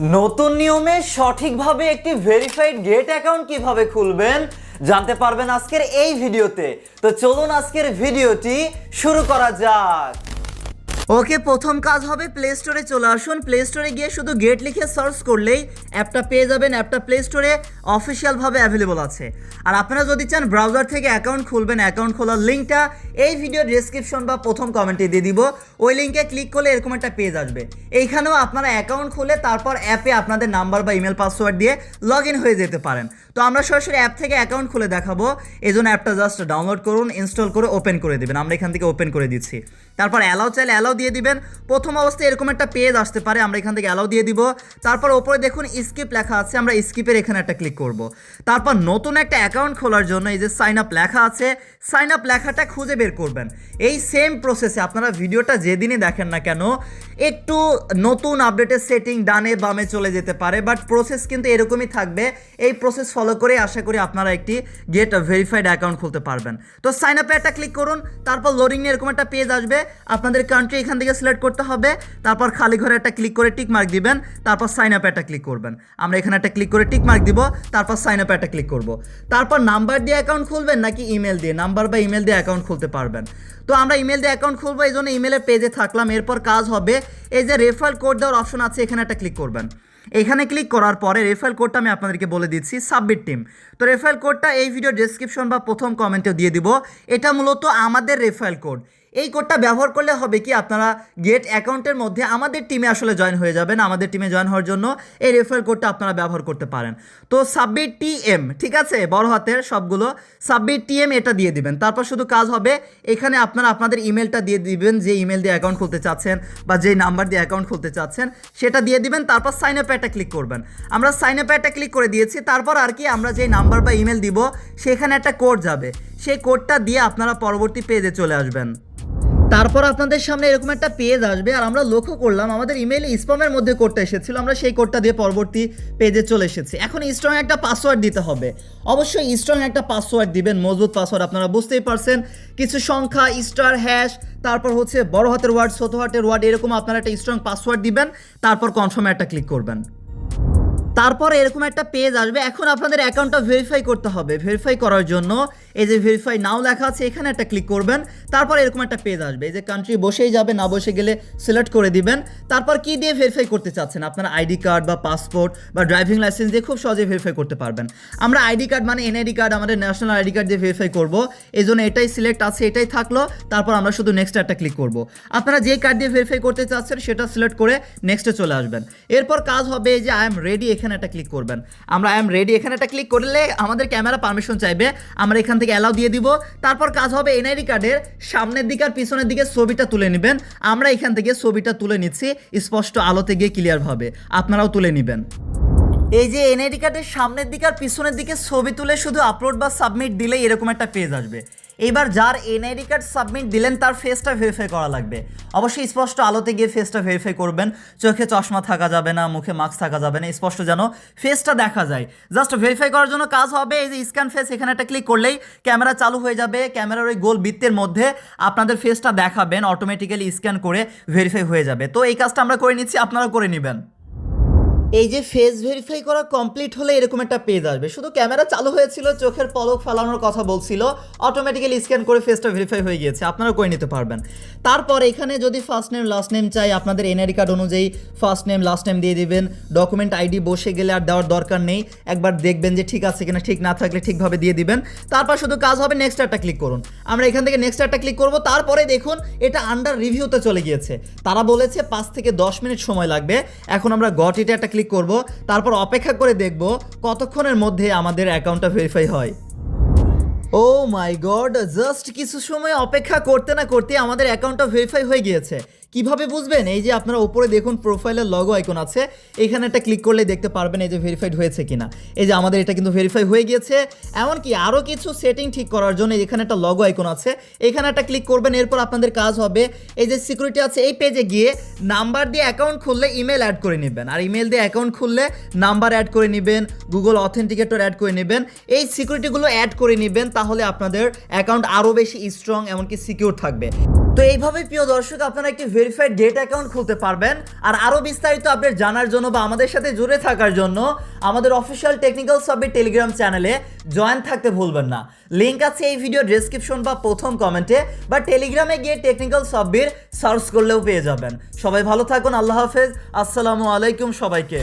নতুন নিয়মে সঠিকভাবে একটি ভেরিফাইড গেট অ্যাকাউন্ট কীভাবে খুলবেন জানতে পারবেন আজকের এই ভিডিওতে। তো চলুন আজকের ভিডিওটি শুরু করা যাক। ওকে প্রথম কাজ হবে প্লে স্টোরে চলে আসুন। প্লে স্টোরে গিয়ে শুধু গেট লিখে সার্চ করলেই অ্যাপটা পেয়ে যাবেন। অ্যাপটা প্লে স্টোরে অফিসিয়ালভাবে অ্যাভেলেবল আছে। আর আপনারা যদি চান ব্রাউজার থেকে অ্যাকাউন্ট খুলবেন অ্যাকাউন্ট খোলার লিঙ্কটা এই ভিডিও ডেসক্রিপশন বা প্রথম কমেন্টে দিয়ে দিব। ওই লিঙ্কে ক্লিক করলে এরকম একটা পেজ আসবে। এইখানেও আপনারা অ্যাকাউন্ট খুলে তারপর অ্যাপে আপনাদের নাম্বার বা ইমেল পাসওয়ার্ড দিয়ে লগ ইন হয়ে যেতে পারেন। তো আমরা সরাসরি অ্যাপ থেকে অ্যাকাউন্ট খুলে দেখাবো। এই জন্য অ্যাপটা জাস্ট ডাউনলোড করুন ইনস্টল করে ওপেন করে দেবেন। আমরা এখান থেকে ওপেন করে দিচ্ছি। তারপর অ্যালাউ চাইলে অ্যালাউ দিয়ে দিবেন। প্রথম অবস্থায় এরকম একটা পেজ আসতে পারে, আমরা এখান থেকে অ্যালাউ দিয়ে দিব। তারপর ওপরে দেখুন স্কিপ লেখা আছে, আমরা স্কিপের এখানে একটা ক্লিক করব। তারপর নতুন একটা অ্যাকাউন্ট খোলার জন্য এই যে সাইন আপ লেখা আছে সাইন আপ লেখাটা খুঁজে বের করবেন। এই সেম প্রসেসে আপনারা ভিডিওটা যেদিনই দেখেন না কেন, একটু নতুন আপডেটের সেটিং ডানে বামে চলে যেতে পারে বাট প্রসেস কিন্তু এরকমই থাকবে। এই প্রসেস ফলো করে আশা করি আপনারা একটি গেট ভেরিফাইড অ্যাকাউন্ট খুলতে পারবেন। তো সাইন আপে একটা ক্লিক করুন, তারপর লোডিং এরকম একটা পেজ আসবে। আপনাদের কান্ট্রি এখান থেকে সিলেক্ট করতে হবে, তারপর খালি ঘরে একটা ক্লিক করে টিক মার্ক দিবেন, তারপর সাইন আপে একটা ক্লিক করবেন। আমরা এখানে একটা ক্লিক করে টিক মার্ক দিব, তারপর সাইন আপে একটা ক্লিক করব। তারপর নাম্বার দিয়ে অ্যাকাউন্ট খুলবেন নাকি ইমেল দিয়ে? নাম্বার বা ইমেল দিয়ে অ্যাকাউন্ট খুলতে পারবেন। তো আমরা ইমেল দিয়ে অ্যাকাউন্ট খুলবো, এই জন্য ইমেলের পেজে থাকলাম। এরপর কাজ হবে, এই যে রেফার কোড দেওয়ার অপশন আছে, এখানে একটা ক্লিক করবেন। এখানে ক্লিক করার পরে রেফারেল কোডটা আমি আপনাদেরকে বলে দিচ্ছি সাবমিট টিম তো রেফারেল কোডটা এই ভিডিও ডেসক্রিপশন বা প্রথম কমেন্টেও দিয়ে দিব। এটা মূলত আমাদের রেফারেল কোড এই কোডটা ব্যবহার করলে হবে কি আপনারা গেট অ্যাকাউন্টের মধ্যে আমাদের টিমে আসলে জয়েন হয়ে যাবেন, আমাদের টিমে জয়েন হওয়ার জন্য এই রেফারেল কোডটা আপনারা ব্যবহার করতে পারেন। তো সাবমিট টি এম ঠিক আছে? বড় হাতের সবগুলো সাবমিট টি এম এটা দিয়ে দিবেন। তারপর শুধু কাজ হবে এখানে আপনারা আপনাদের ইমেলটা দিয়ে দিবেন, যে ইমেল দিয়ে অ্যাকাউন্ট খুলতে চাচ্ছেন বা যেই নাম্বার দিয়ে অ্যাকাউন্ট খুলতে চাচ্ছেন সেটা দিয়ে দিবেন, তারপর সাইন আপে একটা ক্লিক করবেন। আমরা সাইন আপে একটা ক্লিক করে দিয়েছি, তারপর আর কি আমরা যেই নাম্বার বা ইমেল দিব, সেখানে একটা কোড যাবে। সেই কোডটা দিয়ে আপনারা পরবর্তী পেজে চলে আসবেন। তারপর আপনাদের সামনে এরকম একটা পেজ আসবে আর আমরা লক্ষ্য করলাম আমাদের ইমেল স্পামের মধ্যে কোডটা এসেছিল। আমরা সেই কোডটা দিয়ে পরবর্তী পেজে চলে এসেছি। এখন স্ট্রং একটা পাসওয়ার্ড দিতে হবে। অবশ্যই স্ট্রং একটা পাসওয়ার্ড দিবেন, মজবুত পাসওয়ার্ড আপনারা বুঝতেই পারছেন। কিছু সংখ্যা স্টার হ্যাশ তারপর হচ্ছে বড় হাতের ওয়ার্ড ছোট হাতের ওয়ার্ড এরকম আপনারা একটা স্ট্রং পাসওয়ার্ড দিবেন। তারপর কনফার্মে একটা ক্লিক করবেন। তারপর এরকম একটা পেজ আসবে। এখন আপনাদের অ্যাকাউন্টটা ভেরিফাই করতে হবে। ভেরিফাই করার জন্য এই যে ভেরিফাই নাও লেখা আছে, এখানে একটা ক্লিক করবেন। তারপর এরকম একটা পেজ আসবে। এই যে কান্ট্রি বসেই যাবে, না বসে গেলে সিলেক্ট করে দিবেন। তারপর কি দিয়ে ভেরিফাই করতে চাচ্ছেন? আপনারা আইডি কার্ড বা পাসপোর্ট বা ড্রাইভিং লাইসেন্স দিয়ে খুব সহজে ভেরিফাই করতে পারবেন। আমরা আইডি কার্ড মানে এনআইডি কার্ড আমাদের ন্যাশনাল আইডি কার্ড দিয়ে ভেরিফাই করব। এই জন্য এটাই সিলেক্ট আছে, এটাই থাকল। তারপর আমরা শুধু নেক্সট একটা ক্লিক করব। আপনারা যে কার্ড দিয়ে ভেরিফাই করতে চাচ্ছেন, সেটা সিলেক্ট করে নেক্সটে চলে আসবেন। এরপর কাজ হবে যে আই এম রেডি এখানে একটা ক্লিক করবেন। আমরা আই এম রেডি এখানে একটা ক্লিক করলে আমাদের ক্যামেরা পারমিশন চাইবে। আমরা এখান থেকে অ্যালাউ দিয়ে দিব। তারপর কাজ হবে এনআইডি কার্ডের সামনের দিকে আর পিছনের দিকে ছবিটা তুলে নেবেন। আমরা এখান থেকে ছবিটা তুলে নিচ্ছি। স্পষ্ট আলোতে গিয়ে ক্লিয়ার ক্লিয়ারভাবে আপনারাও তুলে নেবেন। এই যে এনআইডি কার্ডের সামনের দিকে আর পিছনের দিকে ছবি তুলে শুধু আপলোড বা সাবমিট দিলেই এরকম একটা পেজ আসবে। এবার যার এনআইডি কার্ড সাবমিট দিলেন, তার ফেসটা ভেরিফাই করা লাগবে। অবশ্যই স্পষ্ট আলোতে গিয়ে ফেসটা ভেরিফাই করবেন। চোখে চশমা থাকা যাবে না, মুখে মাস্ক থাকা যাবে না, স্পষ্ট যেন ফেসটা দেখা যায়। জাস্ট ভেরিফাই করার জন্য কাজ হবে, এই যে স্ক্যান ফেস এখানে একটা ক্লিক করলেই ক্যামেরা চালু হয়ে যাবে। ক্যামেরার ওই গোল বৃত্তের মধ্যে আপনাদের ফেসটা দেখাবেন অটোমেটিক্যালি স্ক্যান করে ভেরিফাই হয়ে যাবে। তো এই কাজটা আমরা করে নিচ্ছি আপনারা করে নেবেন। এই যে ফেস ভেরিফাই করা কমপ্লিট হলে এরকম একটা পেজ আসবে। শুধু ক্যামেরা চালু হয়েছিল, চোখের পলক ফেলানোর কথা বলছিল অটোমেটিক্যালি স্ক্যান করে ফেসটা ভেরিফাই হয়ে গিয়েছে, আপনারা করে নিতে পারবেন। তারপর এখানে যদি ফার্স্ট নেম লাস্ট নেম চাই, আপনাদের এনআইডি কার্ড অনুযায়ী ফার্স্ট নেম লাস্ট নেম দিয়ে দিবেন ডকুমেন্ট আইডি বসে গেলে আর দেওয়ার দরকার নেই, একবার দেখবেন যে ঠিক আছে কিনা, ঠিক না থাকলে ঠিকভাবে দিয়ে দিবেন। তারপর শুধু কাজ হবে নেক্সট একটা ক্লিক করুন। আমরা এখান থেকে নেক্সট একটা ক্লিক করব। তারপরে দেখুন, এটা আন্ডার রিভিউতে চলে গিয়েছে। তারা বলেছে পাঁচ থেকে দশ মিনিট সময় লাগবে। এখন আমরা গট ইটে একটা ক্লিক করব। তারপর অপেক্ষা করে দেখব কতক্ষণের মধ্যে আমাদের অ্যাকাউন্টটা ভেরিফাই হয়। ও মাই গড জাস্ট কিছু সময় অপেক্ষা করতে না করতে আমাদের অ্যাকাউন্টটা ভেরিফাই হয়ে গিয়েছে। কীভাবে বুঝবেন? এই যে আপনারা উপরে দেখুন প্রোফাইলের লগো আইকন আছে, এখানে একটা ক্লিক করলে দেখতে পারবেন এই যে ভেরিফাইড হয়েছে কিনা। এই যে আমাদের এটা কিন্তু ভেরিফাই হয়ে গিয়েছে। এমনকি আরও কিছু সেটিং ঠিক করার জন্য এখানে একটা লগো আইকন আছে। এখানে একটা ক্লিক করবেন, এরপর আপনাদের কাজ হবে, এই যে সিকিউরিটি আছে এই পেজে গিয়ে নাম্বার দিয়ে অ্যাকাউন্ট খুললে ইমেল অ্যাড করে নেবেন। আর ইমেল দিয়ে অ্যাকাউন্ট খুললে নাম্বার অ্যাড করে নেবেন গুগল অথেন্টিকেটর অ্যাড করে নেবেন। এই সিকিউরিটিগুলো অ্যাড করে নেবেন, তাহলে আপনাদের অ্যাকাউন্ট আরও বেশি স্ট্রং এমনকি সিকিউর থাকবে। তো এইভাবে প্রিয় দর্শক, আপনারা একটি ভেরিফাইড ডেট অ্যাকাউন্ট খুলতে পারবেন। আর আরও বিস্তারিত আপডেট জানার জন্য বা আমাদের সাথে জুড়ে থাকার জন্য আমাদের অফিসিয়াল টেকনিক্যাল সাবমিট টেলিগ্রাম চ্যানেলে জয়েন থাকতে ভুলবেন না। লিঙ্ক আছে এই ভিডিও ডেসক্রিপশন বা প্রথম কমেন্টে বা টেলিগ্রামে গিয়ে টেকনিক্যাল সাবমিট সার্চ করলেও পেয়ে যাবেন। সবাই ভালো থাকুন, আল্লাহ হাফেজ। আসসালামু আলাইকুম সবাইকে।